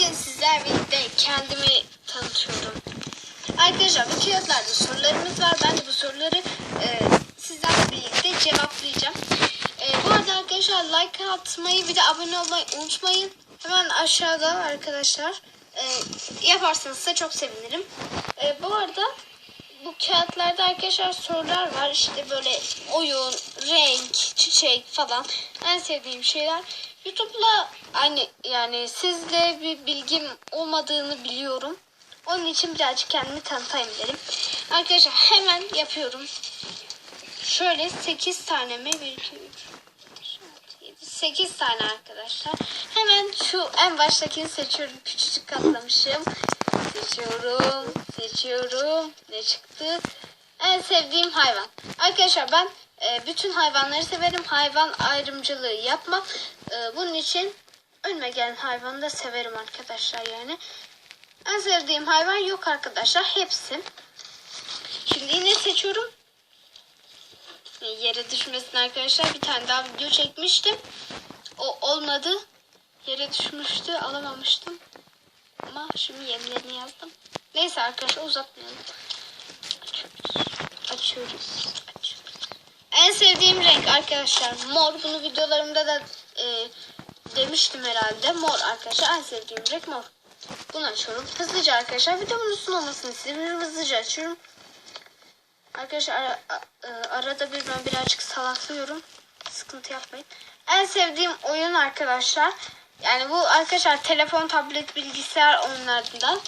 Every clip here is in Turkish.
Bugün sizler birlikte kendimi tanıtıyorum. Arkadaşlar bu kağıtlarda sorularımız var. Ben de bu soruları e, sizlerle birlikte cevaplayacağım. E, bu arada arkadaşlar like atmayı bir de abone olmayı unutmayın. Hemen aşağıda arkadaşlar e, yaparsanız da çok sevinirim. E, bu arada bu kağıtlarda arkadaşlar sorular var. İşte böyle oyun, renk, çiçek falan. En sevdiğim şeyler. YouTube'la aynı yani sizle bir bilgim olmadığını biliyorum. Onun için birazcık kendimi tanıtayım dedim. Arkadaşlar hemen yapıyorum. Şöyle 8 tane mi? 1, 2, 3, 8 tane arkadaşlar. Hemen şu en baştakini seçiyorum. Küçücük katlamışım. Seçiyorum. Seçiyorum. Ne çıktı? En sevdiğim hayvan. Arkadaşlar ben e, bütün hayvanları severim. Hayvan ayrımcılığı yapmam. E, bunun için önüme gelen hayvanı da severim arkadaşlar yani. En sevdiğim hayvan yok arkadaşlar. Hepsi. Şimdi yine seçiyorum. E, Yere düşmesin arkadaşlar. Bir tane daha video çekmiştim. O olmadı. Yere düşmüştü. Alamamıştım. Ama şimdi yenilerini yazdım. Neyse arkadaşlar uzatmayalım. Açıyoruz. Açıyoruz. En sevdiğim renk arkadaşlar mor. Bunu videolarımda da e, demiştim herhalde. Mor arkadaşlar. En sevdiğim renk mor. Bunu açıyorum. Hızlıca arkadaşlar. Videomun uzun olmasını istiyorum. Hızlıca açıyorum. Arkadaşlar ara- a- e, arada bir ben birazcık salaklıyorum. Sıkıntı yapmayın. En sevdiğim oyun arkadaşlar. Yani bu arkadaşlar telefon, tablet, bilgisayar oyunlarından.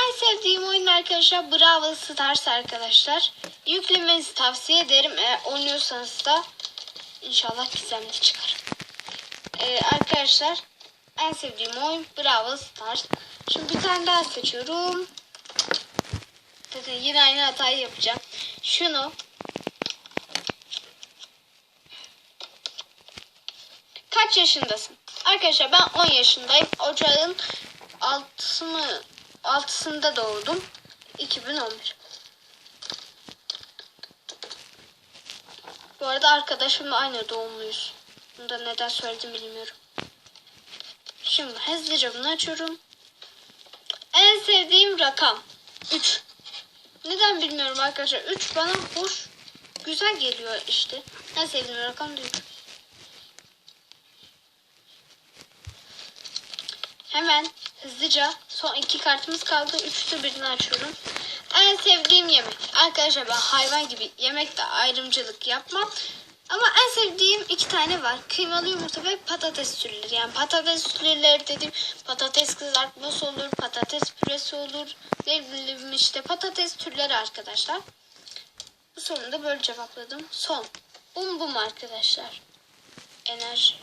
En sevdiğim oyun arkadaşlar Bravo Stars arkadaşlar. Yüklemenizi tavsiye ederim. Eğer oynuyorsanız da inşallah gizemli çıkar. Ee, arkadaşlar en sevdiğim oyun Bravo Stars. Şimdi bir tane daha seçiyorum. Zaten yine aynı hatayı yapacağım. Şunu Kaç yaşındasın? Arkadaşlar ben 10 yaşındayım. Ocağın 6 mı 6'sında doğdum. 2011. Bu arada arkadaşımla aynı doğumluyuz. Bunu da neden söyledim bilmiyorum. Şimdi hızlıca bunu açıyorum. En sevdiğim rakam 3. Neden bilmiyorum arkadaşlar. 3 bana hoş, güzel geliyor işte. En sevdiğim rakam da 3. Hemen hızlıca son iki kartımız kaldı. Üçte birini açıyorum. En sevdiğim yemek. Arkadaşlar ben hayvan gibi yemekte ayrımcılık yapmam. Ama en sevdiğim iki tane var. Kıymalı yumurta ve patates türleri. Yani patates türleri dedim. Patates kızartması olur, patates püresi olur. Ne bileyim işte patates türleri arkadaşlar. Bu sorunu da böyle cevapladım. Son. Bum bum arkadaşlar. Enerji.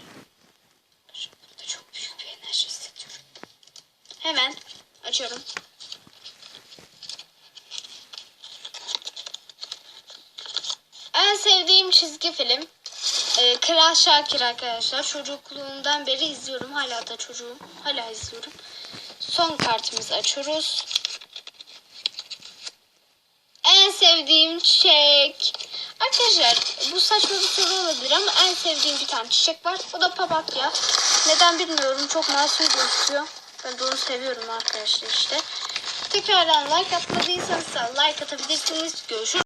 Burada çok büyük bir enerji hissediyorum. Hemen açıyorum. En sevdiğim çizgi film e, Kral Şakir arkadaşlar. Çocukluğumdan beri izliyorum. Hala da çocuğum. Hala izliyorum. Son kartımızı açıyoruz. En sevdiğim çiçek. Arkadaşlar bu saçma bir soru olabilir ama en sevdiğim bir tane çiçek var. O da papatya. Neden bilmiyorum. Çok masum gözüküyor. Ben de onu seviyorum arkadaşlar işte. Tekrardan like atmadıysanız like atabilirsiniz. Görüşürüz.